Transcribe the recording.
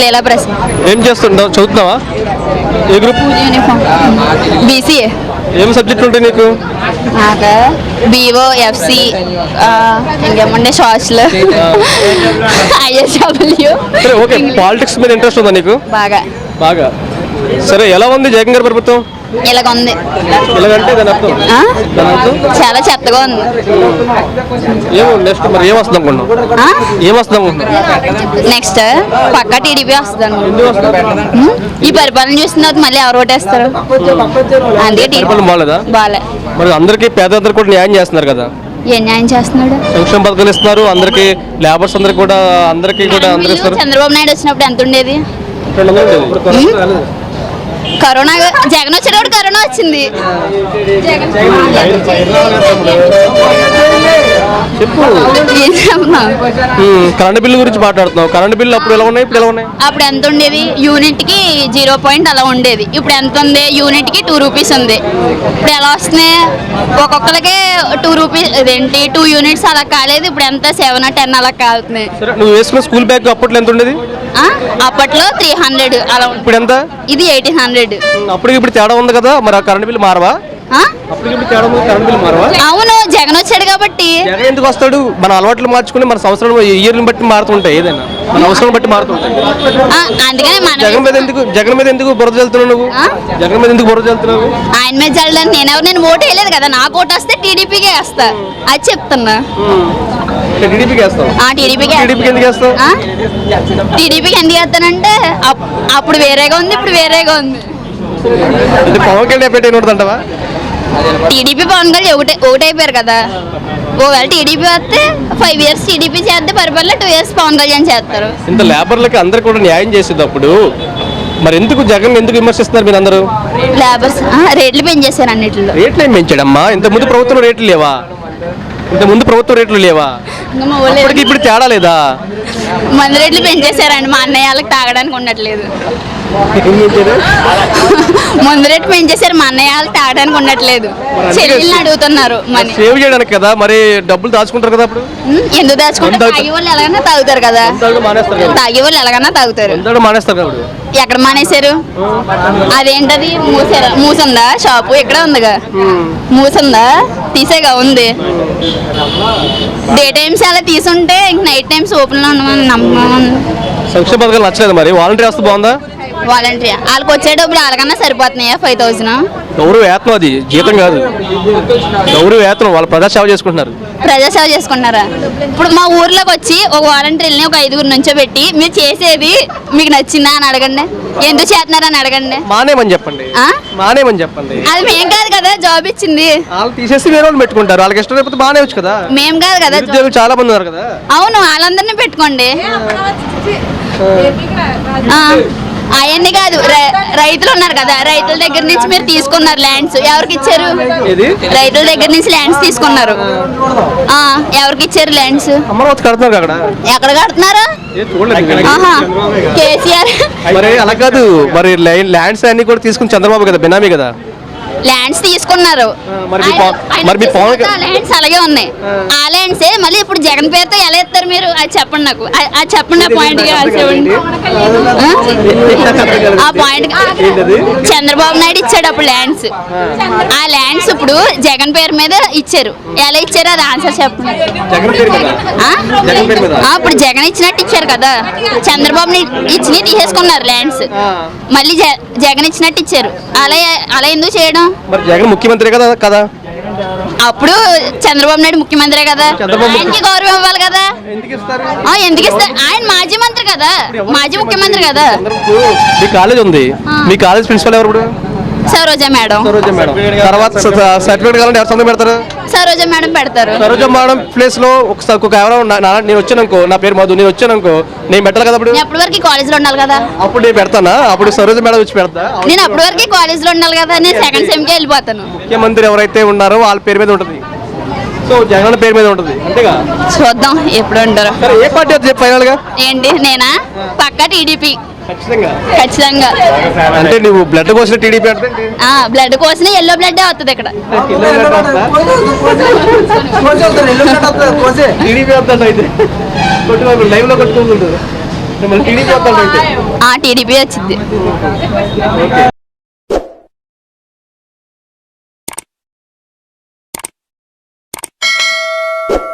లీలా ప్రసాద్ ఏం చేస్తుంటావు? చదువుతున్నావా? ఏ గ్రూప్? యూనిఫామ్. బీసీఏ. ఏం సబ్జెక్ట్ ఉంటాయి నీకు? నాకు బీఓ ఎఫ్సి ఇంకేమంటే సోషల్ ఐఎస్డబ్ల్యూ. ఓకే. పాలిటిక్స్ మీద ఇంట్రెస్ట్ ఉందా నీకు? బాగా. బాగా. సరే ఎలా ఉంది జగన్ గారి ప్రభుత్వం? ఇలాగ ఉంది ఎలాగంటే దాని అర్థం. ఆ? దాని అర్థం? చాలా చెత్తగా ఉంది. నెక్స్ట్ పక్క టీడీపీ వస్తుంది? ఈ పరిపాలన చూసిన తర్వాత మళ్ళీ ఎవరు ఓటేస్తారు? అందుకే బాలే మరి అందరికీ పేదలందరూ కూడా న్యాయం చేస్తున్నారు కదా? ఏం న్యాయం చేస్తున్నాడు? సంక్షేమ పథకాలు ఇస్తున్నారు అందరికి లేబర్స్ అందరికి కూడా అందరికీ కూడా అందరు చంద్రబాబు నాయుడు వచ్చినప్పుడు ఎంత ఉండేది రెండు వందలు ఉండేది. ఇప్పుడు కరోనా జగన్ వచ్చినప్పుడు కరోనా వచ్చింది. కరెంట్ బిల్లు గురించి మాట్లాడుతున్నావు. కరెంట్ బిల్లు అప్పుడు ఎలా ఉన్నాయి? ఇప్పుడు ఎలా ఉన్నాయి? అప్పుడు ఎంత ఉండేది? యూనిట్కి జీరో పాయింట్ అలా ఉండేది. ఇప్పుడు ఎంత ఉంది? యూనిట్కి టూ రూపీస్ ఉంది. ఇప్పుడు ఎలా వస్తున్నాయి? ఒక్కొక్కరికి టూ రూపీస్ ఇదేంటి? టూ యూనిట్స్ అలా కాలేదు. ఇప్పుడు ఎంత? సెవెన్ టెన్ అలా కాలుతున్నాయి. నువ్వు వేసుకున్న స్కూల్ బ్యాగ్ అప్పట్లో ఎంత ఉండేది? అప్పట్లో త్రీ హండ్రెడ్ అలా ఇప్పుడు ఎంత ఇది ఎయిటీన్ హండ్రెడ్ అప్పటికి ఇప్పుడు తేడా ఉంది కదా మరి కరెంట్ బిల్లు మారవా? అవును జగన్ వచ్చాడు కాబట్టి. జగన్ ఎందుకు వస్తాడు? మన అలవాట్లు మార్చుకుని మన సంవత్సరం ఇయర్ని బట్టి మారుతుంటాయి ఏదైనా. మన అవసరం బట్టి మారుతుంటాయి. జగన్ మీద ఎందుకు జగన్ మీద ఎందుకు బురద చల్లుతున్నావు నువ్వు? జగన్ మీద ఎందుకు బురద చల్లుతున్నావు? ఆయన మీద చల్లడానికి నేను ఎవరు నేను ఓటు వేయలేదు కదా. నాకు ఓటు వస్తే టీడీపీకే వేస్తా. అది చెప్తున్నా. టీడీపీకి ఎందుకు వేస్తావు? టీడీపీకి ఎందుకు వేస్తానంటే అప్- అప్పుడు వేరేగా ఉంది ఇప్పుడు వేరేగా ఉంది. పవన్ కళ్యాణ్ ఉంటుందంటవా టీడీపీ పవన్ కళ్యాణ్ ఒకటే ఒకటైపోయారు కదా. ఒకవేళ టీడీపీ వస్తే ఫైవ్ ఇయర్స్ టీడీపీ చేస్తే పరిపాలన టూ ఇయర్స్ పవన్ కళ్యాణ్ చేస్తారు. ఇంత లేబర్లకి అందరు కూడా న్యాయం చేసేటప్పుడు మరి ఎందుకు జగన్ ఎందుకు విమర్శిస్తున్నారు మీరు అందరూ లేబర్స్ రేట్లు పెంచేశారు అన్నిటిలో. రేట్లు ఏం పెంచాడమ్మా? ఇంత ముందు ప్రభుత్వం రేట్లు లేవా? ఇంత ముందు ప్రభుత్వం రేట్లు లేవా? ఇంకా మా ఇప్పుడు తేడా లేదా. మంది రేట్లు పెంచేశారండి మా అన్నయ్య వాళ్ళకి తాగడానికి ఉండట్లేదు. ముందు రేటు పెంచేశారు మా అన్నయ్య వాళ్ళు తాగడానికి ఉండట్లేదు. చెల్లెల్ని అడుగుతున్నారు మనీ. సేవ్ చేయడానికి కదా మరి డబ్బులు దాచుకుంటారు కదా అప్పుడు? ఎందుకు దాచుకుంటారు. తాగే వాళ్ళు ఎలాగైనా తాగుతారు కదా. తాగే వాళ్ళు ఎలాగైనా తాగుతారు. ఎక్కడ మానేశారు? అదేంటది? మూసారా మూసుందా షాపు ఇక్కడ ఉందిగా. మూసుందా తీసేగా ఉంది. డే టైమ్స్ అలా తీసుంటే ఇంక నైట్ టైమ్స్ ఓపెన్లో ఉండమని నమ్మకం సంక్షేమ పథకాలు నచ్చలేదు మరి. వాలంటీర్ వస్తే బాగుందా? వాలంటరీ వాళ్ళకి వచ్చే డబ్బులు అలాగన్నా సరిపోతున్నాయా ఫైవ్ థౌసండ్ గౌరవ వేతనం అది జీతం కాదు. గౌరవ వేతనం వాళ్ళు ప్రజాసేవ చేసుకుంటున్నారు. ప్రజాసేవ చేసుకుంటున్నారా? ఇప్పుడు మా ఊర్లోకి వచ్చి ఒక వాలంటీర్ని ఒక ఐదుగురు నుంచో పెట్టి మీరు చేసేది మీకు నచ్చిందా అని అడగండి. ఎందుకు చేస్తున్నారని అడగండి. మానేమని చెప్పండి. ఆ? మానేమని చెప్పండి. అది మేం కాదు కదా జాబ్ ఇచ్చింది. వాళ్ళు తీసేసి వేరే వాళ్ళు పెట్టుకుంటారు. వాళ్ళకి ఇష్టం లేకపోతే మానేవచ్చు కదా. మేం కాదు కదా నిరుద్యోగులు చాలా మంది ఉన్నారు కదా. అవును వాళ్ళందరినీ పెట్టుకోండి. అవన్నీ కాదు రైతులు ఉన్నారు కదా రైతుల దగ్గర నుంచి మీరు తీసుకున్నారు ల్యాండ్స్ ఎవరికి ఇచ్చారు? రైతుల దగ్గర నుంచి ల్యాండ్స్ తీసుకున్నారు. ఆ, ఎవరికి ఇచ్చారు ల్యాండ్స్ ఎక్కడ కడుతున్నారు? కేసీఆర్ మరి అలా కాదు మరి ల్యాండ్స్ అన్ని కూడా తీసుకుని చంద్రబాబు కదా బినామీ కదా? ల్యాండ్స్ తీసుకున్నారు. ల్యాండ్స్ అలాగే ఉన్నాయి. ఆ. ల్యాండ్స్ మళ్ళీ ఇప్పుడు జగన్ పేరుతో ఎలా ఇస్తారు మీరు? అది చెప్పండి నాకు. అది- చెప్పండి ఆ పాయింట్ ఆ? పాయింట్ చంద్రబాబు నాయుడు ఇచ్చాడు అప్పుడు ల్యాండ్స్ ఆ. ల్యాండ్స్ ఇప్పుడు జగన్ పేరు మీద ఇచ్చారు. ఎలా ఇచ్చారు? అది ఆన్సర్ చెప్పండి. ఇప్పుడు జగన్ ఇచ్చినట్టు ఇచ్చారు కదా. చంద్రబాబు ఇచ్చి తీసేసుకున్నారు ల్యాండ్స్ మళ్ళీ జగన్ ఇచ్చినట్టు ఇచ్చారు. అలా అలా ఎందుకు చేయడం? మరి జగన్ ముఖ్యమంత్రి కదా కదా? అప్పుడు చంద్రబాబు నాయుడు ముఖ్యమంత్రి కదా. ఆయనకి గౌరవం ఇవ్వాలి కదా. ఎందుకు ఇస్తారు ఆ, ఎందుకు ఇస్తారు ఆయన మాజీ మంత్రి కదా. మాజీ ముఖ్యమంత్రి? కదా. మీ కాలేజ్ ఉంది. మీ కాలేజ్ ప్రిన్సిపల్ ఎవరు ఇప్పుడు? సరోజ మేడం. సరోజ మేడం. తర్వాత సర్టిఫికేట్ కావాలంటే ఎవరు సంతకం పెడతారు? సరోజ మేడం పెడతారు. సరోజ మేడం ప్లేస్లో ఒకసారి ఒక ఎవరో నా- నా- నేను వచ్చాననుకో నా పేరు మధు నేను వచ్చాననుకో నేను పెట్టాలి కదా అప్పుడు? నేను అప్పటి వరకు కాలేజ్లో ఉండాలి కదా. అప్పుడు నేను పెడతానా? అప్పుడు సరోజ మేడం వచ్చి పెడతా? నేను అప్పటి వరకు కాలేజ్లో ఉండాలి కదా నేను సెకండ్ సెమ్కి వెళ్ళిపోతాను. ముఖ్యమంత్రి ఎవరైతే ఉన్నారో వాళ్ళ పేరు మీద ఉంటుంది. సో జగన్ పేరు మీద ఉంటుంది అంతేగా? చూద్దాం ఎప్పుడు ఉంటారు. సరే ఏ పార్టీ ఫైనల్గా ఏంటి నేనా? పక్కా టీడీపీ. ఖచ్చితంగా. ఖచ్చితంగా. అంటే నువ్వు బ్లడ్ టీడీపీ అంటే ఆ బ్లడ్ ఎల్లో బ్లడ్ అవుతుంది ఇక్కడ. టీడీపీ వద్దంట అయితే. కొట్టుకోవాలి లైవ్లో కొట్టుకుంటుంటారు. మిమ్మల్ని టీడీపీ వద్దాం ఆ టీడీపీ వచ్చింది